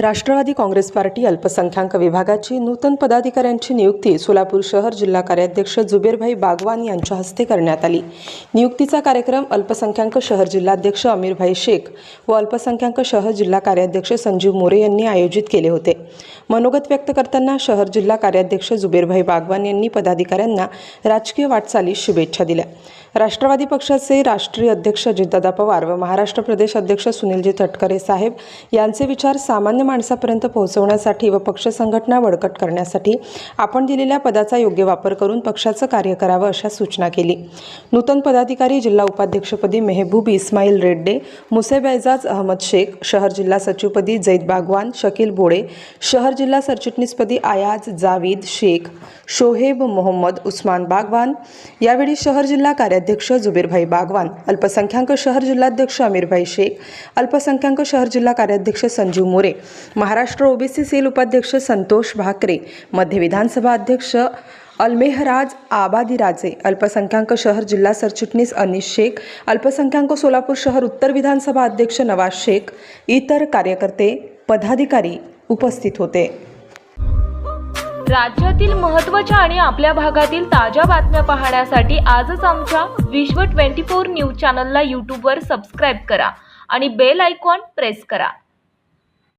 Rashtrawadi Congress party अल्पसंख्याक विभागाची नूतन पदाधिकाऱ्यांची नियुक्ती सोलापूर शहर जिल्हा कार्याध्यक्ष जुबेरभाई बागवान यांच्या हस्ते करण्यात आली. नियुक्तीचा कार्यक्रम अल्पसंख्याक शहर जिल्हाध्यक्ष अमीरभाई शेख व अल्पसंख्याक शहर जिल्हा कार्याध्यक्ष संजीव मोरे यांनी आयोजित केले होते. मनोगत व्यक्त करताना शहर जिल्हा कार्याध्यक्ष जुबेरभाई बागवान यांनी पदाधिकाऱ्यांना राजकीय वाटचालीस शुभेच्छा दिल्या. राष्ट्रवादी पक्षाचे राष्ट्रीय अध्यक्ष अजितदादा पवार व महाराष्ट्र प्रदेश अध्यक्ष सुनीलजी तटकरे साहेब यांचे विचार सामान्य माणसापर्यंत पोहोचवण्यासाठी व पक्ष संघटना बळकट करण्यासाठी आपण दिलेल्या पदाचा योग्य वापर करून पक्षाचं कार्य करावं अशा सूचना केली. नूतन पदाधिकारी जिल्हा उपाध्यक्षपदी मेहबूब इस्माईल रेड्डे मुसेब एजाज अहमद शेख शहर जिल्हा सचिवपदी जैद बागवान शकील बोडे शहर जिल्हा सरचिटणीसपदी आयाज जावीद शेख शोहेब मोहम्मद उस्मान बागवान यावेळी शहर जिल्हा कार्याध्यक्ष जुबीरभाई बागवान अल्पसंख्याक शहर जिल्हाध्यक्ष अमीरभाई शेख अल्पसंख्याक शहर जिल्हा कार्याध्यक्ष संजीव मोरे महाराष्ट्र ओबीसी सेल उपाध्यक्ष संतोष भाकरे मध्य विधानसभा अध्यक्ष अल्मेहराज आबादीराजे अल्पसंख्याक शहर जिल्हा सरचिटणीस अनिश शेख अल्पसंख्याक सोलापूर शहर उत्तर विधानसभा अध्यक्ष नवाज शेख इतर कार्यकर्ते पदाधिकारी उपस्थित होते. राज्यातील महत्त्वाच्या आणि आपल्या भागातील ताज्या बातम्या पाहण्यासाठी आजच आमच्या विश्व 24 न्यूज चॅनलला यूट्यूबवर सबस्क्राईब करा आणि बेल आयकॉन प्रेस करा.